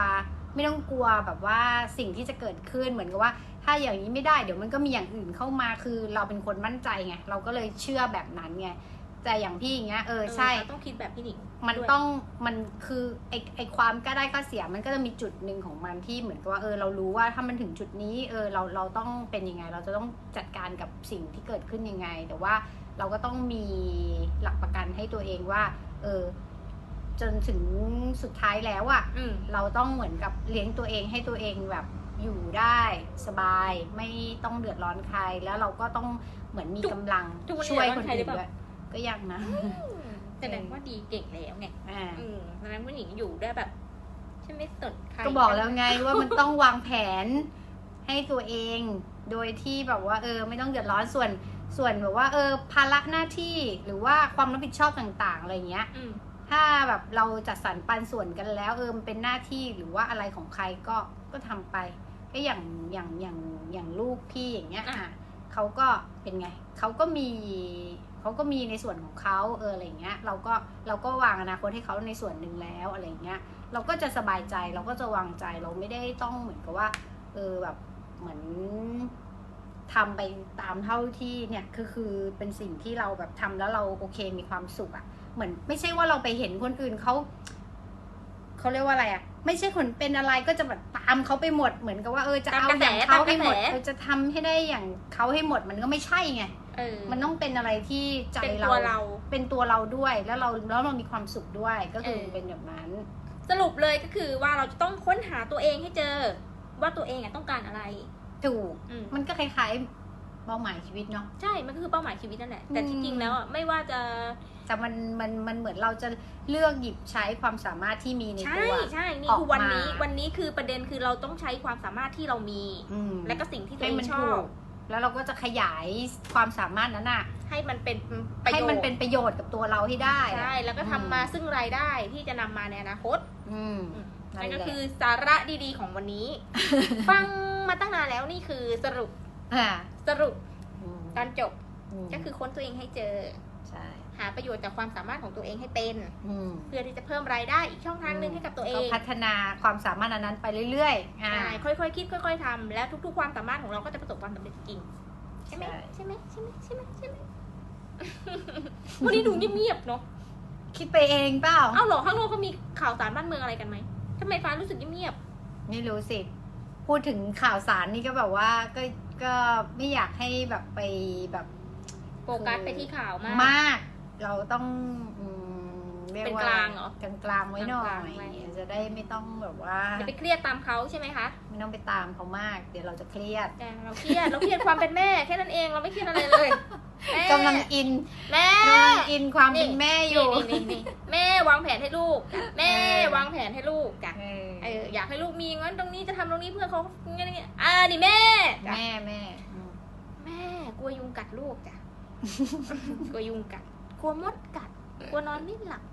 Speaker 2: ไม่ต้องกลัวแบบว่าสิ่งที่จะเกิดขึ้นเหมือนกับว่า ถ้าอย่างนี้ไม่ได้เดี๋ยวมันก็มีอย่างอื่นเข้ามาคือเราเป็นคนมั่นใจไงเราก็เลยเชื่อแบบนั้นไง แต่อย่างพี่อย่างเงี้ยเออใช่
Speaker 1: เออต้องคิดแบบพี่หนิง
Speaker 2: มัน
Speaker 1: ด้วย
Speaker 2: ต้องมันคือไอไอความกล้าได้กล้าเสียมันก็จะมีจุดหนึ่งของมันที่เหมือนกับว่าเออเรารู้ว่าถ้ามันถึงจุดนี้เออเราเราต้องเป็นยังไง เราจะต้องจัดการกับสิ่งที่เกิดขึ้นยังไง แต่ว่าเราก็ต้องมีหลักประกันให้ตัวเองว่า เออ จนถึงสุดท้ายแล้วอะ
Speaker 1: อืม
Speaker 2: เราต้องเหมือนกับเลี้ยงตัวเองให้ตัวเองแบบอยู่ได้สบาย ไม่ต้องเดือดร้อนใครแล้วเราก็ต้องเหมือนมีกำลัง
Speaker 1: ทุกวันนี้
Speaker 2: ช่วยคน
Speaker 1: เดือดร้อนใครหรื
Speaker 2: อื่
Speaker 1: อนเปล่า
Speaker 2: ด้วย ก็ยังนะ
Speaker 1: แสดงว่าดีเก่งแล้วไง
Speaker 2: อ่า
Speaker 1: อืมแสดงว่าหนิงอยู่ได้แบบฉันไม่สนใคร
Speaker 2: ก็บอกแล้วไงว่ามันต้องวางแผนให้ตัวเอง โดยที่แบบว่า เออ ไม่ต้องเดือดร้อนส่วนส่วนแบบว่า เออ ภาระหน้าที่หรือว่าความรับผิดชอบต่างๆอะไรเงี้ย
Speaker 1: อืม
Speaker 2: ถ้าแบบเราจัดสรรปันส่วนกันแล้ว เออมันเป็นหน้าที่หรือว่าอะไรของใครก็ก็ทำไป ก็อย่างอย่างอย่างอย่างลูกพี่อย่างเงี้ย
Speaker 1: อะ
Speaker 2: อะเขาก็เป็นไงเขาก็มี เขาก็มีในส่วนของเขาเอออะไรเงี้ยเราก็เราก็วางอนาคตให้เขาในส่วนหนึ่งแล้วอะไรเงี้ยเราก็จะสบายใจเราก็จะวางใจเราไม่ได้ต้องเหมือนกับว่าเออแบบเหมือนทำไปตามเท่าที่เนี่ยคือคือเป็นสิ่งที่เราแบบทำแล้วเราโอเคมีความสุขอะ่ะเหมือนไม่ใช่ว่าเราไปเห็นคนอื่นเขาเขาเรียกว่าอะไรอะ่ะไม่ใช่คนเป็นอะไรก็จะแบบตามเขาไปหมดเหมือนกับว่าเออจะเอาอย่างเขาให้หมดเออจะทำให้ได้อย่างเขาให้หมดมันก็ไม่ใช่ไง
Speaker 1: เออ
Speaker 2: มันต้องเป็นอะไรที่ใจ
Speaker 1: เป็น
Speaker 2: เรา
Speaker 1: ตัวเรา
Speaker 2: เป็นตัวเราด้วย แล้วเราแล้วเรามีความสุขด้วย ก็คือ
Speaker 1: เออ
Speaker 2: เป็นแบบนั้น
Speaker 1: สรุปเลยก็คือว่าเราจะต้องค้นหาตัวเองให้เจอ ว่าตัวเองอะต้องการอะไร
Speaker 2: ถูก
Speaker 1: อืม
Speaker 2: มันก็คล้ายๆเป้าหมายชีวิตเนาะ
Speaker 1: ใช่ มันก็คือเป้าหมายชีวิตนั่นแหละ แต่
Speaker 2: อืม
Speaker 1: ที่จริงแล้วอะไม่ว่าจะ
Speaker 2: แต่มันมันมันเหมือนเราจะเลือกหยิบใช้ความสามารถที่มีใน
Speaker 1: ใช่
Speaker 2: ตัว
Speaker 1: ใช่ นี่
Speaker 2: ออก
Speaker 1: คือวันนี้
Speaker 2: มา
Speaker 1: วันนี้คือประเด็นคือเราต้องใช้ความสามารถที่เรามี
Speaker 2: อืม
Speaker 1: และก็สิ่งที่ตัว
Speaker 2: ให้
Speaker 1: เอ
Speaker 2: มัน
Speaker 1: งช
Speaker 2: ถู
Speaker 1: อบ
Speaker 2: ก แล้วเราก็จะขยายความสามารถนั้นอะ
Speaker 1: ให้มันเป็นประโยชน์
Speaker 2: ให้มันเป็นประโยชน์กับตัวเราให้ได้อะ
Speaker 1: ใช่แล้วก็ทำมาซึ่งรายได้ที่จะนำมาในอนาคต
Speaker 2: อืม
Speaker 1: นั่นก็
Speaker 2: แหละ
Speaker 1: คือสาระดีๆของวันนี้ ฟังมาตั้งนานแล้วนี่คือสรุป
Speaker 2: อ่า
Speaker 1: สรุป
Speaker 2: อืม
Speaker 1: ตอนจบ
Speaker 2: ม
Speaker 1: ก็คือค้นตัวเองให้เจอ
Speaker 2: ใช่
Speaker 1: หาประโยชน์จากความสามารถของตัวเองให้เป็น
Speaker 2: อืม
Speaker 1: เพื่อที่จะเพิ่มรายได้อีกช่องทางหนึ่งให้กับตัวเอ
Speaker 2: ก็
Speaker 1: ง
Speaker 2: พัฒนาความสามารถอันนั้นไปเรื่อยๆอ่า
Speaker 1: ใช่ค่อยๆคิดค่อย ๆทำแล้วทุกๆความสามารถของเราก็จะประสบความสำเร็จจริงใช่ไหม
Speaker 2: ใช่
Speaker 1: ใช่ไหมใช่ไหมใช่ไหมใช่ไหม วันนี้ดูเงียบๆเนาะ
Speaker 2: คิดไปเองเปล่า
Speaker 1: เอ้าเหรอข้างนอกเขามีข่าวสารบ้านเมืองอะไรกันไหมทำไมฟ้ารู้สึกเงียบ
Speaker 2: ไม่รู้สิ พูดถึงข่าวสารนี่ก็แบบว่าก็ก็ไม่อยากให้แบบไปแบบ
Speaker 1: ๆโฟกัสไปที่ข่าวมาก
Speaker 2: มาก เราต้องอืมเรียก
Speaker 1: เป็น
Speaker 2: ว่าก
Speaker 1: ลางเหรอ
Speaker 2: กลางกลางๆไว้หน่อก
Speaker 1: ลาง
Speaker 2: ย
Speaker 1: ๆไว้
Speaker 2: จะได้ไม่ต้องแบบว่า
Speaker 1: อย่าไปเครียดตามเขาใช่ไหมคะ
Speaker 2: ไม่ต้องไปตามเขามาก เดี๋ยวเราจะเครียด
Speaker 1: แต่เราเครียดเราเครียดความเป็นแม่แค่นั้นเองเราไม่เครียดอะไรเลยแม่
Speaker 2: กำลังอิน
Speaker 1: แม่
Speaker 2: กำลังอินความเป็นแม่อยู่
Speaker 1: นี่นี่นี่แม่วางแผนให้ลูกจ้ะแม่
Speaker 2: เออ
Speaker 1: วางแผนให้ลูกจ้ะ
Speaker 2: เออ
Speaker 1: เอออยากให้ลูกมีงั้นตรงนี้จะทำตรงนี้เพื่อเขางั้นอย่างเงี้ยอ่านี่แม่จ้ะ
Speaker 2: แม่แม่อืม
Speaker 1: แม่กลัวยุงกัดลูกจ้ะกลัวยุงกัด กลัวมดกัด กลัวนอนไม่หลับ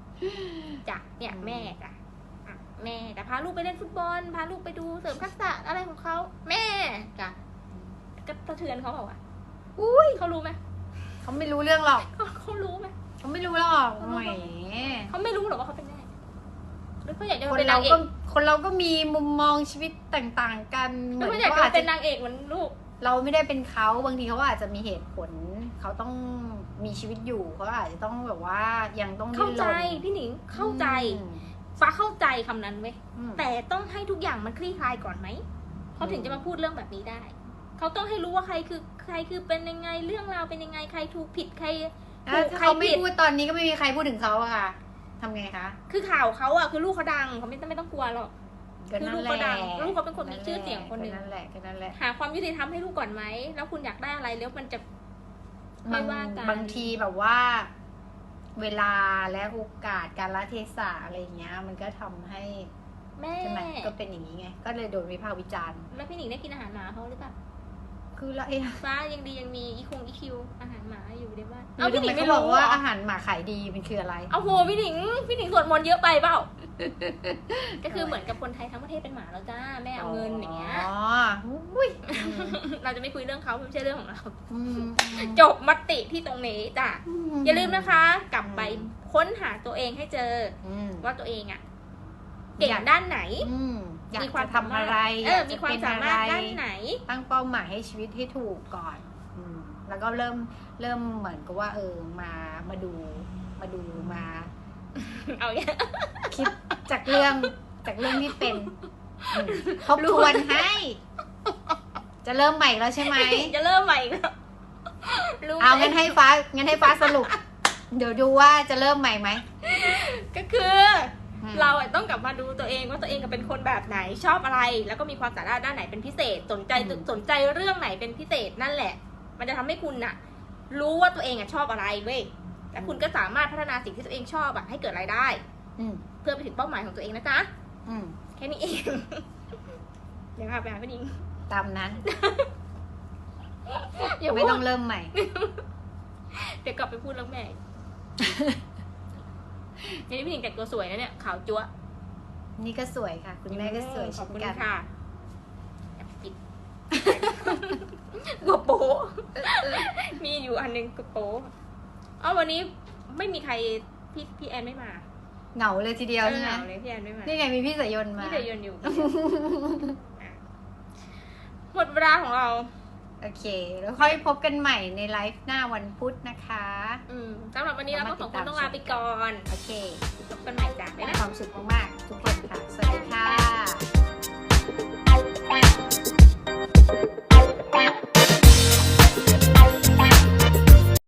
Speaker 1: จ้ะเนี่ยแม่จ้ะอะแม่แต่พาลูกไปเล่นฟุตบอล พาลูกไปดูเสริมทักษะอะไรของเขาแม่จ้ะก็สะเทือนเขาเปล่าวะ
Speaker 2: อุ้ย
Speaker 1: เขารู้ไหม
Speaker 2: เขาไม่รู้เรื่องหรอก
Speaker 1: เขาเขารู้ไหม
Speaker 2: เขาไม่รู้หรอก
Speaker 1: เขา
Speaker 2: แห
Speaker 1: รู้
Speaker 2: ม
Speaker 1: ปะเขาไม่รู้หรอกว่าเขาเป็นแม่หรือเขาอยากจะ
Speaker 2: ค
Speaker 1: มานเป็น
Speaker 2: เรา
Speaker 1: นางเอ
Speaker 2: ก็
Speaker 1: ก
Speaker 2: คนเราก็มีมุมมองชีวิตต่างๆ กัน
Speaker 1: ห
Speaker 2: เห
Speaker 1: รือ
Speaker 2: มือน
Speaker 1: เขาอยาก
Speaker 2: เขา
Speaker 1: จะ
Speaker 2: อาจ
Speaker 1: เป็
Speaker 2: จะ
Speaker 1: นนางเอกเหมือนลูก
Speaker 2: เราไม่ได้เป็นเขาบางทีเขาอาจจะมีเหตุผล เขาต้องมีชีวิตอยู่เขาอาจจะต้องแบบว่ายังต้อง
Speaker 1: เข้าใจ
Speaker 2: ดิ้นรน
Speaker 1: พี่หนิงเข้าใจ
Speaker 2: อืม
Speaker 1: ฟ้าเข้าใจคำนั้นเว้ย
Speaker 2: อืม
Speaker 1: แต่ต้องให้ทุกอย่างมันคลี่คลายก่อนไหมเขาถึงจะมาพูดเรื่องแบบนี้ได้ เขาต้องให้รู้ว่าใครคือใครคือเป็นยังไงเรื่องราวเป็นยังไงใครถูกผิดใคร
Speaker 2: แล้ว
Speaker 1: ถูก
Speaker 2: ถ้า
Speaker 1: ใคร
Speaker 2: เขาไม่
Speaker 1: ผิด
Speaker 2: พูดตอนนี้ก็ไม่มีใครพูดถึงเขาอะค่ะทำไงคะ
Speaker 1: คือข่าวเขาอะคือลูกเขาดังเขาไม่ต้องไม่ต้องกลัวหรอก
Speaker 2: ก็นั่นแหละ
Speaker 1: คือลูกเขาดังลูกเขาเป็นคนมีชื่อเสียงคนหนึ่ง
Speaker 2: ก็นั่นแหละก็นั่นแหละ
Speaker 1: หาความยุติธรรมให้ลูกก่อนไหม แล้วคุณอยากได้อะไรแล้วมันจะ
Speaker 2: บาง
Speaker 1: ไม่ว่ากัน
Speaker 2: บางทีแบบว่า เวลาและโอกาสการละเทศะอะไรอย่างเงี้ย มันก็ทำให้
Speaker 1: แม่
Speaker 2: ใช่ไหมก็เป็นอย่างนี้ไง ก็เลยโดนวิพากษ์วิจารณ์
Speaker 1: แล้วพี่หนิงได้กินอาหารหมาเขาหรือเปล่า
Speaker 2: คือละเอ
Speaker 1: ฟ้ายังดียังมีอีคงอีคิว อาหารหมาอยู่ในบ้านบ้าน
Speaker 2: เอ
Speaker 1: เอา
Speaker 2: อ
Speaker 1: พี่
Speaker 2: ทำ
Speaker 1: ห
Speaker 2: ไม
Speaker 1: นิงไม่
Speaker 2: เขาบ
Speaker 1: รู้
Speaker 2: อก
Speaker 1: เหร
Speaker 2: ว่า
Speaker 1: อ
Speaker 2: อาหารหมาขายดีมันคืออะไร
Speaker 1: เอาโหพี่หนิงพี่หนิงสวดมนต์เยอะไปเปล่าก็คือเหมือนกับคนไทยทั้งประเทศเป็นหมาแล้วจ้าแม่เอาเงินอย่างเงี้ย
Speaker 2: อ๋ออุ้ย
Speaker 1: เราจะไม่คุยเรื่องเขาไม่ใช่เรื่องของเรา
Speaker 2: อืม
Speaker 1: จบมติที่ตรงนี้จ้ะอย่าลืมนะคะ กลับไปค้นหาตัวเองให้เจอ
Speaker 2: อืม
Speaker 1: ว่าตัวเองอะเก่ง
Speaker 2: อยาก
Speaker 1: ด้านไหน
Speaker 2: อืมอยาก
Speaker 1: มีควา
Speaker 2: จะ
Speaker 1: ม
Speaker 2: ทำอะไร
Speaker 1: เออ
Speaker 2: อยก
Speaker 1: มี
Speaker 2: จะ
Speaker 1: ความ
Speaker 2: เป็น
Speaker 1: สามารถ
Speaker 2: อะไร
Speaker 1: ด้านไหน
Speaker 2: ตั้งเป้าหมายให้ชีวิตให้ถูกก่อนอืมแล้วก็เริ่มเริ่มเหมือนกับว่า เออมามาดูมาดูมา
Speaker 1: เอาอย่างเงี้ย
Speaker 2: คิดจากเรื่องจากเรื่องที่เป็นอืมทบทวนให้ จะเริ่มใหม่แล้วใช่ไหม
Speaker 1: จะเริ่มใหม่อีกแล้วรู้
Speaker 2: เอา
Speaker 1: ไหม
Speaker 2: งั้นให้ฟ้างั้นให้ฟ้าสรุป เดี๋ยวดูว่าจะเริ่มใหม่ไหม
Speaker 1: ก็คือ
Speaker 2: อืม
Speaker 1: เราอะต้องกลับมาดูตัวเองว่าตัวเองเป็นคนแบบไหนชอบอะไร แล้วก็มีความสามารถด้านไหนเป็นพิเศษ สนใจ
Speaker 2: อืม
Speaker 1: สนใจเรื่องไหนเป็นพิเศษนั่นแหละ มันจะทำให้คุณน่ะ รู้ว่าตัวเองอะชอบอะไรเว้ยและคุณก็สามารถพัฒนาสิ่งที่ตัวเองชอบอะให้เกิดรายได้
Speaker 2: อืม
Speaker 1: เพื่อไปถึงเป้าหมายของตัวเองนะจ๊ะ
Speaker 2: อืม
Speaker 1: แค่นี้เอง เดี๋ยวพาไปหาพี่นิง
Speaker 2: ตามนั้น
Speaker 1: อย่า
Speaker 2: ไม่
Speaker 1: พู
Speaker 2: ต้อ
Speaker 1: ด
Speaker 2: งเริ่มใหม่
Speaker 1: เดี๋ยวกลับไปพูดเรื่องแม่อีก เดี๋ยวนี้พี่นิงแต่งตัวสวยนะเนี่ยขาวจั๊วะ
Speaker 2: นี่ก็สวยค่ะ คุณแม่ก็สวย
Speaker 1: ขอ
Speaker 2: เช่
Speaker 1: บ
Speaker 2: น
Speaker 1: คุณ
Speaker 2: กัน
Speaker 1: ค่ะแอบปิดกระโปะมีอยู่อันหนึงกระโปะอ๋อวันนี้ไม่มีใครพี่พี่แอนไม่มา
Speaker 2: เหงาเลยทีเดียวใช่ไหม
Speaker 1: เออเลยพี่แอนไม่มา
Speaker 2: นี่ไงมีพี่สายยนต์มา
Speaker 1: พี่เดยนอยู่ อะหมดเวลาของเรา
Speaker 2: โอเค แล้วค่อยพบกันใหม่ในไลฟ์หน้าวันพุธนะคะ
Speaker 1: อืมสำหรับวันนี้เราก็สองคน
Speaker 2: ต้
Speaker 1: องลาไปก่อน
Speaker 2: โอเค
Speaker 1: พบกันใหม่จ้ะบ๊าย
Speaker 2: ความสุขมากๆทุกคนค่ะ สวัสดีค่ะ